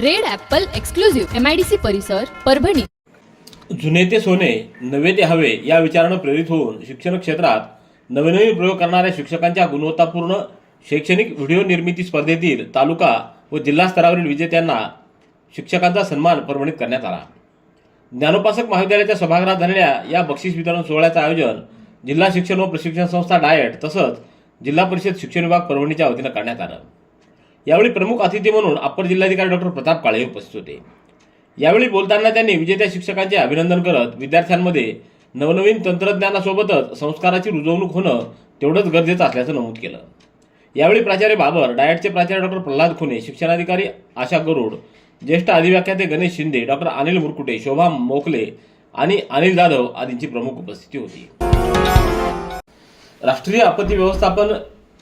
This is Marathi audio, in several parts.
Red apple exclusive MIDC परिसर परभणी. जुने ते सोने नवे ते हवे या विचारानं प्रेरित होऊन शिक्षण क्षेत्रात नवनवीन प्रयोग करणाऱ्या शिक्षकांच्या गुणवत्तापूर्ण शैक्षणिक व्हिडिओ निर्मिती स्पर्धेतील तालुका व जिल्हा स्तरावरील विजेत्यांना शिक्षकांचा सन्मान परभणीत करण्यात आला. ज्ञानोपासक महाविद्यालयाच्या सभागृहात झालेल्या या बक्षीस वितरण सोहळ्याचं आयोजन जिल्हा शिक्षण व प्रशिक्षण संस्था डायट तसंच जिल्हा परिषद शिक्षण विभाग परभणीच्या वतीनं करण्यात आलं. यावेळी प्रमुख अतिथी म्हणून अप्पर जिल्हाधिकारी डॉक्टर प्रताप काळे उपस्थित होते. यावेळी बोलताना त्यांनी विजेत्या शिक्षकांचे अभिनंदन करत विद्यार्थ्यांमध्ये नवनवीन तंत्रज्ञानासोबतच संस्काराची रुजवणूक होणं तेवढंच गरजेचं असल्याचं नमूद केलं. यावेळी प्राचार्य बाबर डायटचे प्राचार्य डॉक्टर प्रल्हाद खुने शिक्षणाधिकारी आशा गरुड ज्येष्ठ अधिव्याख्याते गणेश शिंदे डॉक्टर अनिल मुरकुटे शोभा मोखले आणि अनिल जाधव आदींची प्रमुख उपस्थिती होती. राष्ट्रीय आपत्ती व्यवस्थापन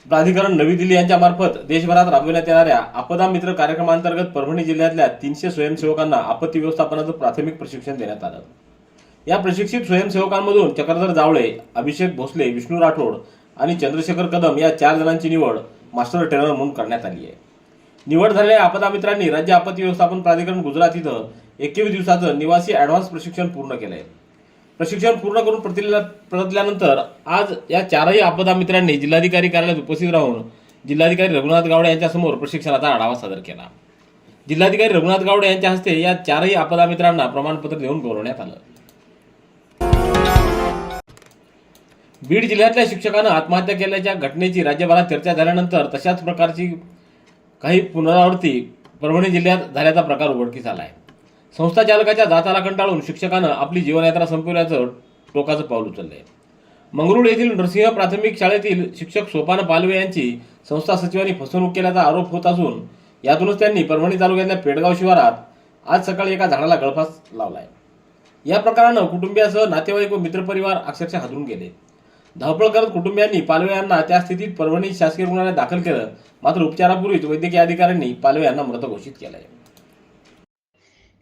प्राधिकरण नवी दिल्ली यांच्या मार्फत देशभरात राबविण्यात येणाऱ्या आपदा मित्र कार्यक्रमांतर्गत परभणी जिल्ह्यातल्या तीनशे स्वयंसेवकांना आपत्ती व्यवस्थापनाचं प्राथमिक प्रशिक्षण देण्यात आलं. या प्रशिक्षित स्वयंसेवकांमधून चक्रधर जावळे अभिषेक भोसले विष्णू राठोड आणि चंद्रशेखर कदम या चार जणांची निवड मास्टर ट्रेनर म्हणून करण्यात आली आहे. निवड झालेल्या आपदा मित्रांनी राज्य आपत्ती व्यवस्थापन प्राधिकरण गुजरात इथं एकवीस दिवसाचं निवासी ॲडव्हान्स प्रशिक्षण पूर्ण केलं आहे प्रशिक्षण पूर्ण करून प्रतिला परतल्यानंतर आज या चारही आपदा मित्रांनी जिल्हाधिकारी कार्यालयात उपस्थित राहून जिल्हाधिकारी रघुनाथ गावडे यांच्यासमोर प्रशिक्षणाचा आढावा सादर केला. जिल्हाधिकारी रघुनाथ गावडे यांच्या हस्ते या चारही आपदा मित्रांना प्रमाणपत्र देऊन गौरवण्यात आलं. बीड जिल्ह्यातल्या शिक्षकानं आत्महत्या केल्याच्या घटनेची राज्यभरात चर्चा झाल्यानंतर तशाच प्रकारची काही पुनरावृत्ती परभणी जिल्ह्यात झाल्याचा प्रकार उघडकीस आला आहे संस्था चालकाच्या जाचाला कंटाळून शिक्षकानं आपली जीवनयात्रा संपवल्याचं टोकाचं पाऊल उचललंय. मंगरुळ येथील नरसिंह प्राथमिक शाळेतील शिक्षक सोपान पालवे यांची संस्था सचिवांनी फसवणूक केल्याचा आरोप होत असून यातूनच त्यांनी परभणी तालुक्यातल्या पेडगाव शिवारात आज सकाळी एका झाडाला गळफास लावलाय. या प्रकारानं कुटुंबियासह नातेवाईक व मित्रपरिवार अक्षरशः हादरून गेले. धावपळ करत कुटुंबियांनी पालवे यांना त्या स्थितीत परभणी शासकीय रुग्णालयात दाखल केलं मात्र उपचारापूर्वीच वैद्यकीय अधिकाऱ्यांनी पालवे यांना मृत घोषित केलंय.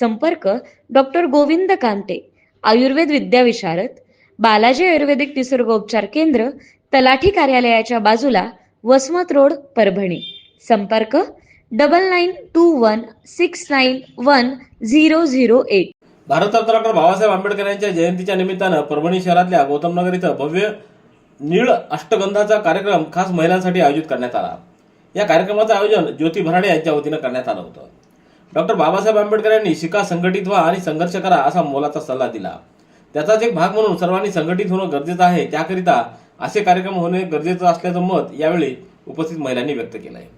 संपर्क डॉक्टर गोविंद कांते आयुर्वेद विद्याविशारद बालाजी आयुर्वेदिक निसर्गोपचार केंद्र तलाठी कार्यालयाच्या बाजूला वसमत रोड परभणी. संपर्क double nine two one six nine one zero zero eight Bharat Ratna doctor Babasaheb Ambedkar यांच्या जयंतीच्या निमित्तानं परभणी शहरातल्या गौतमनगर इथं भव्य नीळ अष्टगंधाचा कार्यक्रम खास महिलांसाठी आयोजित करण्यात आला. या कार्यक्रमाचं आयोजन ज्योती भराडे यांच्या वतीनं करण्यात आलं होतं. डॉक्टर बाबासाहेब आंबेडकर यांनी शिका संघटित व्हा आणि संघर्ष करा असा मोलाचा सल्ला दिला. त्याचाच एक भाग म्हणून सर्वांनी संघटित होणं गरजेचं आहे त्याकरिता असे कार्यक्रम होणे गरजेचं असल्याचं मत यावेळी उपस्थित महिलांनी व्यक्त केलं आहे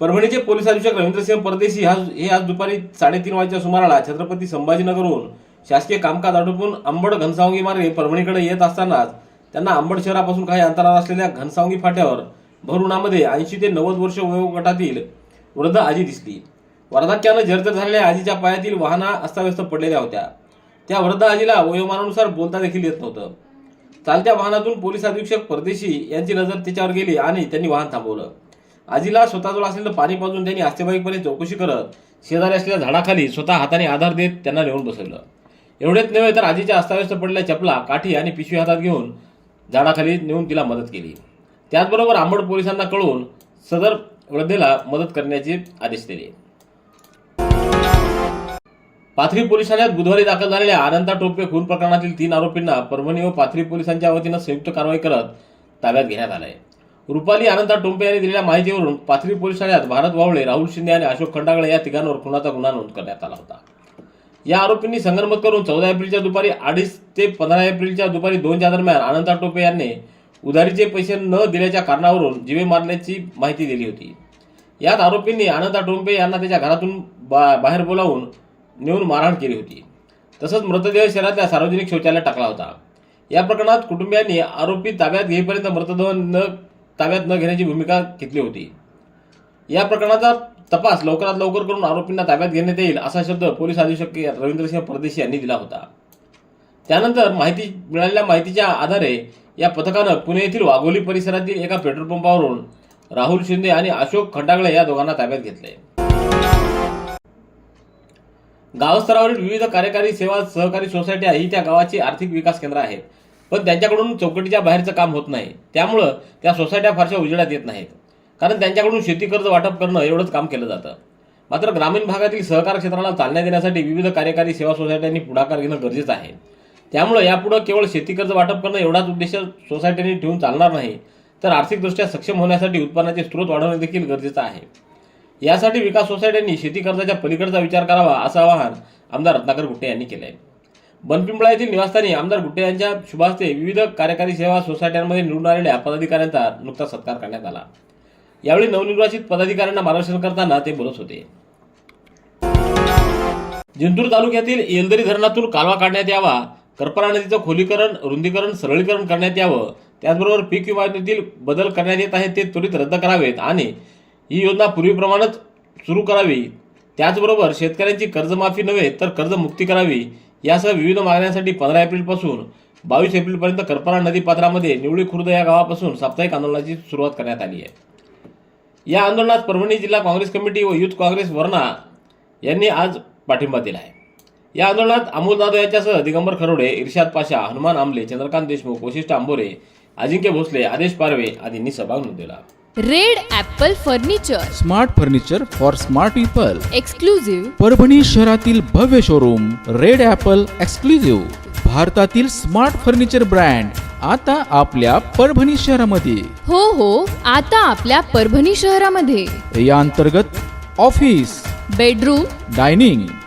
परभणीचे पोलीस अधीक्षक रवींद्रसिंह परदेशी हे आज दुपारी साडेतीन वाजेच्या सुमाराला छत्रपती संभाजीनगरहून शासकीय कामकाज आटोपून अंबड घनसावंगी मार्गे परभणीकडे येत असतानाच त्यांना अंबड शहरापासून काही अंतरावर असलेल्या घनसावंगी फाट्यावर भरुणामध्ये ऐंशी ते नव्वद वर्ष वयोगटातील वृद्ध आजी दिसली. वार्धक्यानं जर्जर झालेल्या आजीच्या पायातील वाहना अस्ताव्यस्त पडलेल्या होत्या. त्या वृद्ध आजीला वयोमानानुसार बोलता देखील येत नव्हतं. चालत्या वाहनातून पोलीस अधीक्षक परदेशी यांची नजर त्याच्यावर गेली आणि त्यांनी वाहन थांबवलं. आजीला स्वतःजवळ असलेलं पाणी पाजून त्यांनी आस्थेबाईकपणे चौकशी करत शेजारी असलेल्या झाडाखाली स्वतः हाताने आधार देत त्यांना नेऊन बसवलं. एवढेच नव्हे तर आजीच्या अस्ताव्यस्त पडलेल्या चपला काठी आणि पिशवी हातात घेऊन झाडाखाली नेऊन तिला मदत केली. त्याचबरोबर आंबड पोलिसांना कळवून सदर वृद्धेला मदत करण्याचे आदेश दिले. पाथरी पोलीस ठाण्यात बुधवारी दाखल झालेल्या आनंदा टोपे खून प्रकरणातील तीन आरोपींना परभणी व पाथरी पोलिसांच्या वतीनं संयुक्त कारवाई करत ताब्यात घेण्यात आलंय. रुपाली आनंदा टोंपे यांनी दिलेल्या माहितीवरून पाथरी पोलीस ठाण्यात भारत वावळे राहुल शिंदे आणि अशोक खंडागळे या तिघांवर खुनाचा गुन्हा नोंद करण्यात आला होता. या आरोपींनी संगनमत करून चौदा एप्रिलच्या दुपारी अडीच ते पंधरा एप्रिलच्या दुपारी दोनच्या दरम्यान आनंदा टोपे यांनी उधारीचे पैसे न दिल्याच्या कारणावरून जीवे मारल्याची माहिती दिली होती. यात आरोपींनी आनंदा टोंपे यांना त्याच्या घरातून बा बाहेर बोलावून नेऊन मारहाण केली होती. तसंच मृतदेह शहरातल्या सार्वजनिक शौचालयात टाकला होता. या प्रकरणात कुटुंबियांनी आरोपी ताब्यात घेईपर्यंत मृतदेह न ताब्यात न घेण्याची भूमिका घेतली होती. या प्रकरणाचा तपास लवकरात लवकर करून आरोपींना ताब्यात घेण्यात येईल असा शब्द पोलीस अधीक्षक रवींद्रसिंह परदेशी यांनी दिला होता. त्यानंतर माहिती मिळालेल्या माहितीच्या आधारे या पथकानं पुणे येथील वाघोली परिसरातील एका पेट्रोल पंपावरून राहुल शिंदे आणि अशोक खंडागळे या दोघांना ताब्यात घेतले गावस्तरावरील विविध कार्यकारी सेवा सहकारी सोसायट्या ही त्या गावाची आर्थिक विकास केंद्र आहेत. पण त्यांच्याकडून चौकटीच्या बाहेरचं काम होत नाही. त्यामुळं त्या सोसायट्या फारशा उजेडात येत नाहीत. कारण त्यांच्याकडून शेती कर्ज वाटप करणं एवढंच काम केलं जातं. मात्र ग्रामीण भागातील सहकार क्षेत्राला चालना देण्यासाठी विविध कार्यकारी सेवा सोसायट्यांनी पुढाकार घेणं गरजेचं आहे. त्यामुळं यापुढं केवळ शेती कर्ज वाटप करणं एवढाच उद्देश सोसायटीने ठेवून चालणार नाही. तर आर्थिकदृष्ट्या सक्षम होण्यासाठी उत्पन्नाचे स्रोत वाढवणे देखील गरजेचं आहे. यासाठी विकास सोसायट्यांनी शेती कर्जाच्या पलीकडचा विचार करावा असं आवाहन आमदार रत्नाकर गुट्टे यांनी केलं आहे बनपिंपळा येथील निवासस्थानी आमदार गुट्टे यांच्या शुभास्ते विविध कार्यकारी सेवा सोसायट्यांमध्ये निवडून आलेल्या पदाधिकाऱ्यांचा नुकताच सत्कार करण्यात आला. यावेळी नवनिर्वाचित पदाधिकाऱ्यांना मार्गदर्शन करताना ते बोलत होते. जिंतूर तालुक्यातील येलदरी धरणातून कालवा काढण्यात यावा करपरा नदीचं खोलीकरण रुंदीकरण सरळीकरण करण्यात यावं. त्याचबरोबर पीक विमा योजनेतील बदल करण्यात येत आहेत ते त्वरित रद्द करावेत आणि ही योजना पूर्वीप्रमाणेच सुरू करावी. त्याचबरोबर शेतकऱ्यांची कर्जमाफी नव्हे तर कर्जमुक्ती करावी. यासह विविध मागण्यांसाठी पंधरा एप्रिलपासून बावीस एप्रिलपर्यंत करपरा नदी पात्रामध्ये निवळी खुर्द या गावापासून साप्ताहिक आंदोलनाची सुरुवात करण्यात आली आहे. या आंदोलनात परभणी जिल्हा काँग्रेस कमिटी व युथ काँग्रेस वर्णा यांनी आज पाठिंबा दिला आहे. या आंदोलनात अमोल जाधव यांच्यासह दिगंबर खरोडे इर्शाद पाशा हनुमान आमले चंद्रकांत देशमुख वशिष्ठ आंबोरे अजिंक्य भोसले आदेश पारवे आदींनी सहभाग नोंदवला red apple furniture. Smart furniture for smart people. Exclusive Parbhani शहरातील भव्य शोरूम रेड ॲपल एक्सक्लुझिव्ह भारतातील स्मार्ट फर्निचर ब्रँड आता आपल्या परभणी शहरामध्ये. हो हो आता आपल्या परभणी शहरामध्ये. या अंतर्गत ऑफिस बेडरूम डायनिंग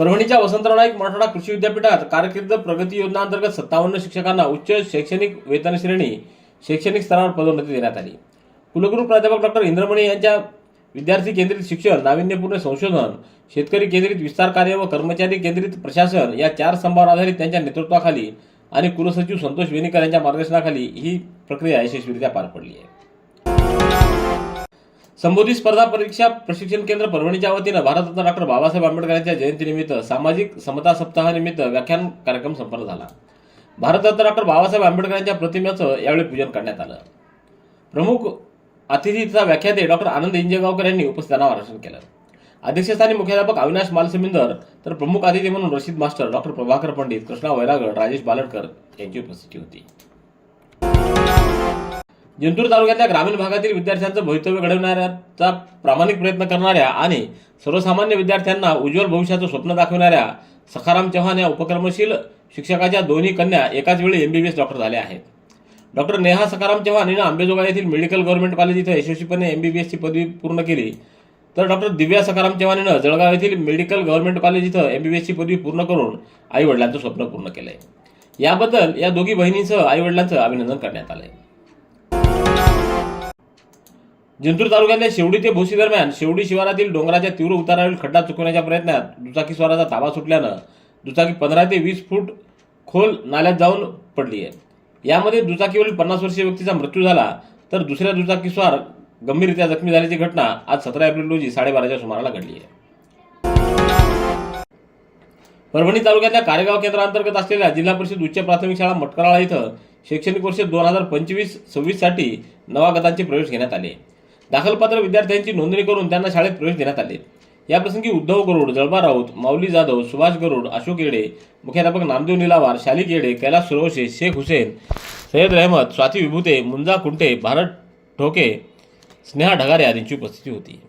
परभणीच्या वसंतराव नाईक मराठवाडा कृषी विद्यापीठात कारकीर्द प्रगती योजना अंतर्गत सत्तावन्न शिक्षकांना उच्च शैक्षणिक वेतन श्रेणी शैक्षणिक स्तरावर पदोन्नती देण्यात आली. कुलगुरू प्राध्यापक डॉक्टर इंद्रमणी यांच्या विद्यार्थी केंद्रित शिक्षण नाविन्यपूर्ण संशोधन शेतकरी केंद्रित विस्तार कार्य व कर्मचारी केंद्रित प्रशासन या चार स्तंभावर आधारित त्यांच्या नेतृत्वाखाली आणि कुलसचिव संतोष वेनेकर यांच्या मार्गदर्शनाखाली ही प्रक्रिया यशस्वीरित्या पार पडली आहे. संबोधित स्पर्धा परीक्षा प्रशिक्षण केंद्र परभणीच्या वतीनं भारतरत्न डॉक्टर बाबासाहेब आंबेडकरांच्या जयंतीनिमित्त सामाजिक समता सप्ताहानिमित्त व्याख्यान कार्यक्रम संपन्न झाला. भारतरत्न डॉक्टर बाबासाहेब आंबेडकरांच्या प्रतिमेचं यावेळी पूजन करण्यात आलं. प्रमुख अतिथी व्याख्याते डॉक्टर आनंद इंजेगावकर यांनी उपस्थितांना आरक्षण केलं. अध्यक्षस्थानी मुख्याध्यापक अविनाश मालसमिंदर तर प्रमुख अतिथी म्हणून रशीद मास्टर डॉक्टर प्रभाकर पंडित कृष्णा वैरागड राजेश बालडकर यांची उपस्थिती होती. जिंतूर तालुक्यातल्या ग्रामीण भागातील विद्यार्थ्यांचं भवितव्य घडवणाऱ्याचा प्रामाणिक प्रयत्न करणाऱ्या आणि सर्वसामान्य विद्यार्थ्यांना उज्ज्वल भविष्याचं स्वप्न दाखवणाऱ्या सखाराम चव्हाण या उपक्रमशील शिक्षकाच्या दोन्ही कन्या एकाच वेळी M B B S doctor झाल्या आहेत. डॉक्टर नेहा सखाराम चव्हाण हिनं आंबेजोगाई येथील मेडिकल गव्हर्नमेंट कॉलेज इथं यशस्वीपणे एम बी बी एसची पदवी पूर्ण केली. तर डॉक्टर दिव्या सखाराम चव्हाण हिनं जळगाव येथील मेडिकल गव्हर्नमेंट कॉलेज इथं एम बी बी एसची पदवी पूर्ण करून आई वडिलांचं स्वप्न पूर्ण केलं आहे याबद्दल या दोघी बहिणींसह आई वडिलांचं अभिनंदन करण्यात आलं आहे जिंतूर तालुक्यातल्या शेवडी ते भोसी दरम्यान शेवडी शिवारातील डोंगराच्या तीव्र उतारावरील खड्डा चुकवण्याच्या प्रयत्नात दुचाकी स्वाराचा ताबा सुटल्यानं दुचाकी पंधरा ते वीस फूट खोल नाल्यात जाऊन पडली आहे. यामध्ये दुचाकीवरील पन्नास वर्षीय व्यक्तीचा मृत्यू झाला तर दुसऱ्या दुचाकी स्वार गंभीररित्या जखमी झाल्याची घटना आज सतरा एप्रिल रोजी साडेबाराच्या सुमाराला घडली आहे. परभणी तालुक्यातल्या कारेगाव केंद्रांतर्गत असलेल्या जिल्हा परिषद उच्च प्राथमिक शाळा मटकराळा इथं शैक्षणिक वर्ष दोन हजार पंचवीस सव्वीससाठी नवागतांचे प्रवेश घेण्यात आले. दाखलपात्र विद्यार्थ्यांची नोंदणी करून त्यांना शाळेत प्रवेश देण्यात आले. याप्रसंगी उद्धव गरुड जळबा राऊत माऊली जाधव सुभाष गरुड अशोक येडे मुख्याध्यापक नामदेव निलावार शालिक येडे कैलास सुरवशे शेख हुसेन सय्यद रहमत स्वाती विभूते मुंजा कुंटे भारत ठोके स्नेहा ढगारे आदींची उपस्थिती होती.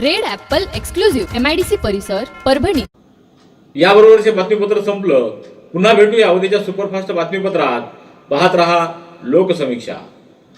Red apple exclusive M I D C परिसर परभणी. याबरोबरचे बातमीपत्र संपलं. पुन्हा भेटूया उद्याच्या सुपरफास्ट बातमीपत्रात. पाहत रहा लोकसमीक्षा.